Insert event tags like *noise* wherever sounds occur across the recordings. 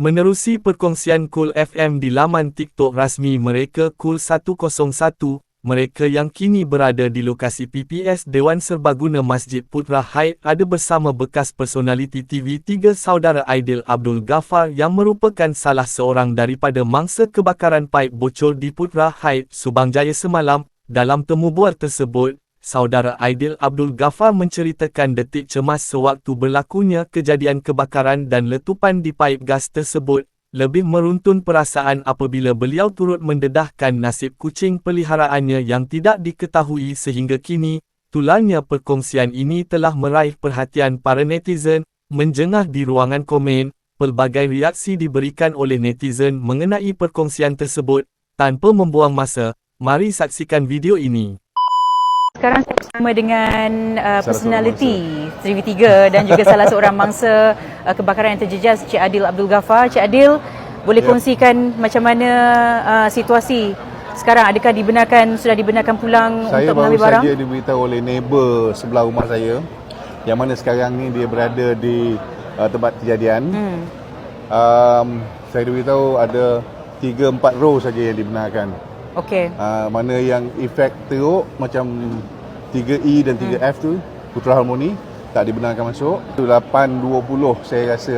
Menerusi perkongsian Cool FM di laman TikTok rasmi mereka Cool 101, mereka yang kini berada di lokasi PPS Dewan Serbaguna Masjid Putra Haid ada bersama bekas personaliti TV3 saudara Aidil Abdul Ghaffar yang merupakan salah seorang daripada mangsa kebakaran paip bocor di Putra Haid, Subang Jaya semalam. Dalam temu bual tersebut, Saudara Aidil Abdul Ghaffar menceritakan detik cemas sewaktu berlakunya kejadian kebakaran dan letupan di paip gas tersebut, lebih meruntun perasaan apabila beliau turut mendedahkan nasib kucing peliharaannya yang tidak diketahui sehingga kini, tularnya perkongsian ini telah meraih perhatian para netizen, menjengah di ruangan komen, pelbagai reaksi diberikan oleh netizen mengenai perkongsian tersebut, tanpa membuang masa, mari saksikan video ini. Sekarang saya bersama dengan uh, personality TV3 dan juga salah seorang mangsa uh, kebakaran yang terjejas Cik Adil Abdul Ghaffar. Cik Adil, boleh Ya. kongsikan macam mana uh, situasi sekarang? Adakah dibenarkan sudah dibenarkan pulang Saya untuk baru mengambil barang? saja diberitahu oleh neighbor sebelah rumah saya yang mana sekarang ni dia berada di uh, tempat kejadian. Hmm. Um, saya diberitahu ada 3-4 row saja yang dibenarkan. Okey. Uh, mana yang efek teruk macam 3E dan 3F tu Putra Harmoni tak dibenarkan masuk. Tu 8.20 saya rasa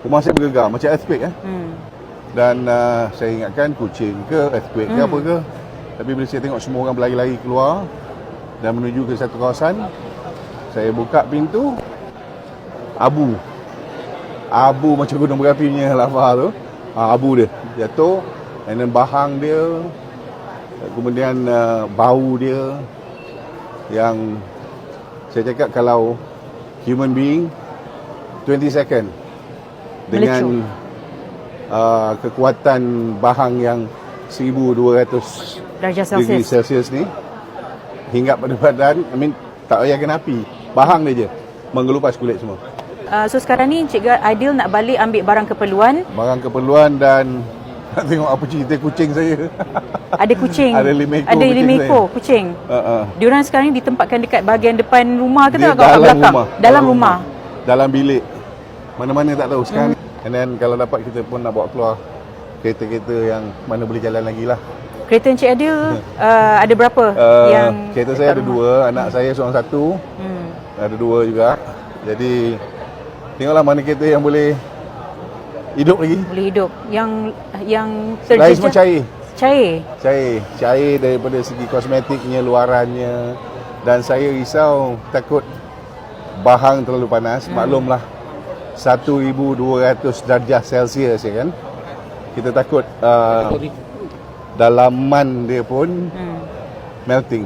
rumah saya bergegar macam earthquake eh. Hmm. Dan uh, saya ingatkan kucing ke earthquake ke Hmm. apa ke. Tapi bila saya tengok semua orang berlari-lari keluar dan menuju ke satu kawasan, saya buka pintu abu. Abu macam gunung berapi punya lava *laughs* tu. Ha, abu dia jatuh and then bahang dia kemudian uh, bau dia yang saya cakap kalau human being 20 second dengan uh, kekuatan bahang yang 1200 Darjah degree Celsius. Celsius ni hinggap pada badan I mean tak payah kena api bahang dia je mengelupas kulit semua Uh, so sekarang ni Cik Adil nak balik ambil barang keperluan. barang keperluan dan nak *laughs* tengok apa cerita kucing saya Ada kucing. Ada lima ekor Ada kucing lima saya. ekor kucing. uh, uh. Diorang sekarang ni ditempatkan dekat bahagian depan rumah ke Dia tak? Kat dalam belakang? rumah Dalam rumah. dalam bilik mana-mana tak tahu sekarang hmm. and then kalau dapat kita pun nak bawa keluar kereta-kereta yang mana boleh jalan lagi lah Kereta Encik Adil *laughs* uh, ada berapa uh, yang kereta saya ada rumah? dua anak saya seorang satu Hmm. ada dua juga jadi tengoklah mana kereta yang boleh hidup lagi Boleh hidup. Yang yang lain semua terjejas cair cair. cair cair daripada segi kosmetiknya luarannya dan saya risau takut bahang terlalu panas hmm. maklumlah 1200 darjah Celsius ya kan kita takut uh, dalaman dia pun Hmm. melting